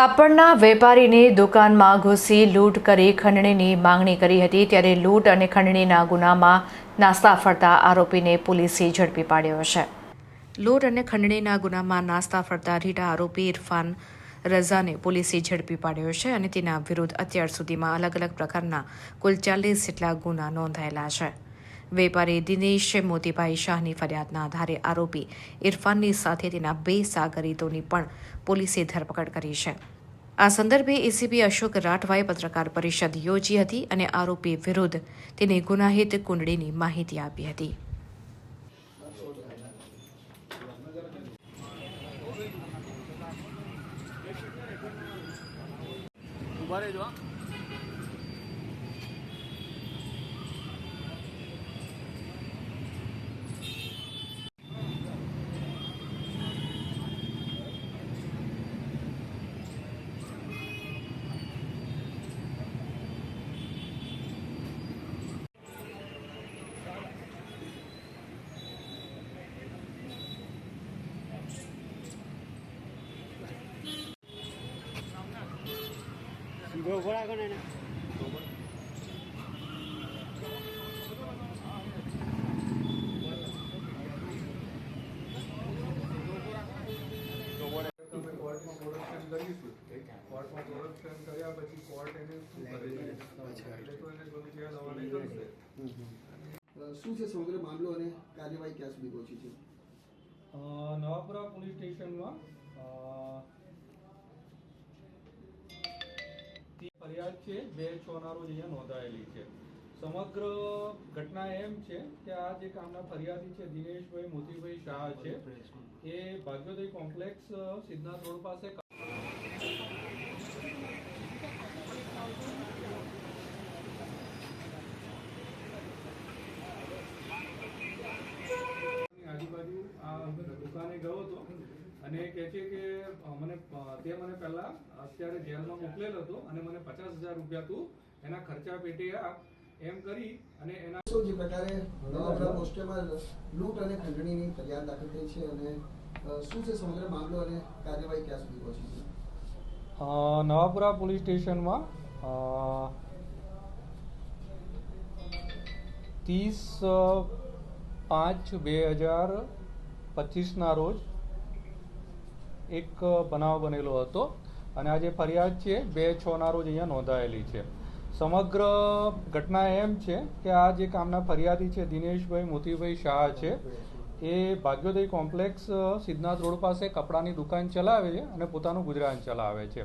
કાપડના વેપારીની દુકાનમાં ઘૂસી લૂંટ કરી ખંડણીની માંગણી કરી હતી. ત્યારે લૂંટ અને ખંડણીના ગુનામાં નાસ્તા ફરતા આરોપીને પોલીસે ઝડપી પાડ્યો છે. લૂંટ અને ખંડણીના ગુનામાં નાસ્તા ફરતા રીટા આરોપી ઇરફાન રઝાને પોલીસે ઝડપી પાડ્યો છે અને તેના વિરુદ્ધ અત્યાર સુધીમાં અલગ અલગ પ્રકારના કુલ ચાલીસ જેટલા ગુના નોંધાયેલા છે. વેપારી દિનેશ મોતીભાઈ શાહની ફરિયાદના આધારે આરોપી ઇરફાનની સાથે તેના બે સાગરીતોની પણ પોલીસે ધરપકડ કરી છે. આ સંદર્ભે એસીપી અશોક રાઠવાએ પત્રકાર પરિષદ યોજી હતી અને આરોપી વિરુદ્ધ તેને ગુનાહિત કુંડળીની માહિતી આપી હતી. ઊભા રહેજો હા. ગણે કોર્ટમાં પ્રોડક્શન કર્યા પછી કોર્ટ એને કરે શું છે સમગ્ર મામલો અને કાર્યવાહી ક્યાં સુધી પહોંચી છે નવાપુરા પોલીસ સ્ટેશનમાં ફરિયાદ છે, બે છ રોજ અહીંયા નોંધાયેલી છે. સમગ્ર ઘટના એમ છે કે આ જે કામના ફરિયાદી છે, દિનેશભાઈ મોતીભાઈ શાહ છે, એ ભાગ્યોદય કોમ્પ્લેક્સ સિદ્ધનાથ રોડ પાસે આજુબાજુ આ દુકાને ગયો હતો અને કે છે કે મને તે મને પહેલા અત્યારે જેલમાં મોકલેલ હતો અને મને પચાસ હજાર રૂપિયા તું એના ખર્ચા પેટે આપ એમ કરી અને એના શું જે પ્રકારે નવાપરા હોસ્ટેલમાં લૂંટ અને ખંડણીની ફરિયાદ દાખલ થઈ છે અને શું છે સમગ્ર મામલો અને કાર્યવાહી ક્યાં સુધી પહોંચી છે? નવાપુરા પોલીસ સ્ટેશનમાં ત્રીસ પાંચ બે હજાર પચીસના રોજ એક બનાવ બનેલો હતો અને આ જે ફરિયાદ છે, બે છના રોજ અહીંયા નોંધાયેલી છે. સમગ્ર ઘટના એમ છે કે આ જે કામના ફરિયાદી છે, દિનેશભાઈ મોતીભાઈ શાહ છે, એ ભાગ્યોદય કોમ્પ્લેક્સ સિદ્ધનાથ રોડ પાસે કપડાની દુકાન ચલાવે છે અને પોતાનું ગુજરાન ચલાવે છે.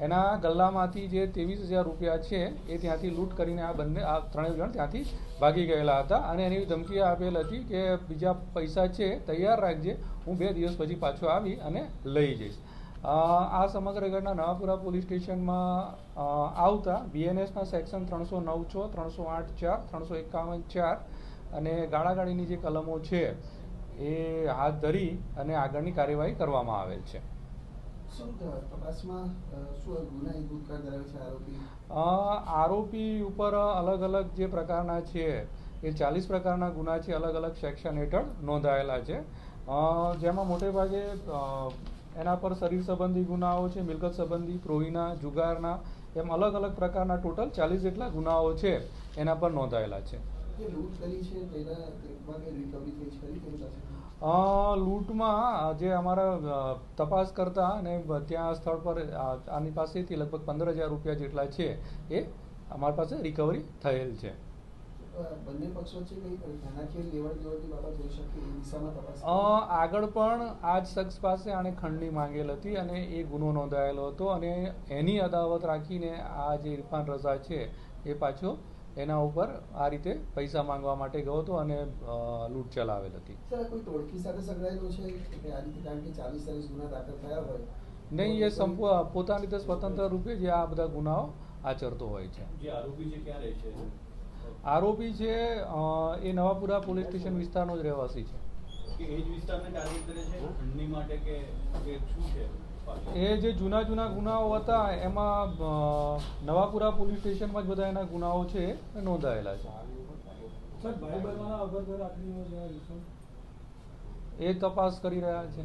એના ગલ્લામાંથી જે ત્રેવીસ હજાર રૂપિયા છે, એ ત્યાંથી લૂંટ કરીને આ બંને, આ ત્રણેય જણ ત્યાંથી ભાગી ગયેલા હતા. અને એની ધમકી આપેલ હતી કે બીજા પૈસા છે, તૈયાર રાખજે, હું બે દિવસ પછી પાછો આવી અને લઈ જઈશ. આ સમગ્ર ઘટના નવાપુરા પોલીસ સ્ટેશનમાં આવતા બીએનએસના સેક્શન ત્રણસો નવ છ, ત્રણસો આઠ ચાર, ત્રણસો એકાવન ચાર અને ગાળાગાડીની જે કલમો છે, એ હાથ ધરી અને આગળની કાર્યવાહી કરવામાં આવેલ છે. આરોપી? ઉપર અલગ અલગ જે પ્રકારના છે, એ ચાલીસ પ્રકારના ગુના છે, અલગ અલગ સેક્શન હેઠળ નોંધાયેલા છે. જેમાં મોટે ભાગે એના પર શરીર સંબંધી ગુનાઓ છે, મિલકત સંબંધી પ્રોહીના જુગારના, એમ અલગ અલગ પ્રકારના ટોટલ ચાલીસ જેટલા ગુનાઓ છે, એના પર નોંધાયેલા છે. લૂંટમાં જે અમારા તપાસ કરતા અને ત્યાં સ્થળ પર આની પાસેથી લગભગ પંદર હજાર રૂપિયા જેટલા છે એ અમારી પાસે રિકવરી થયેલ છે. આગળ પણ આ જ શખ્સ પાસે આણે ખંડની માંગેલ હતી અને એ ગુનો નોંધાયેલો હતો અને એની અદાવત રાખીને આ જે ઇરફાન રઝા છે એ પાછો એના ઉપર આ રીતે પૈસા માંગવા માટે ગયો હતો અને લૂંટ ચલાવેલ હતી. સર આ કોઈ ટોળકી સાથે સંકળાયેલો છે કે આ રીતે ચાલીસ ચાલીસ ગુના થયા હોય? નહીં એ સંપૂર્ણ પોતાની રીતે સ્વતંત્ર રૂપે જે આ બધા ગુનાઓ આચરતો હોય છે. આરોપી છે એ નવાપુરા પોલીસ સ્ટેશન વિસ્તારનો જ રહેવાસી છે. એ જ વિસ્તારને ટાર્ગેટ કરે છે? માટે કે શું છે? એ જે જૂના જૂના ગુનાઓ હતા એમાં નવાપુરા પોલીસ સ્ટેશનમાં જ બધા એના ગુનાઓ છે એ નોંધાયેલા છે. એ તપાસ કરી રહ્યા છે.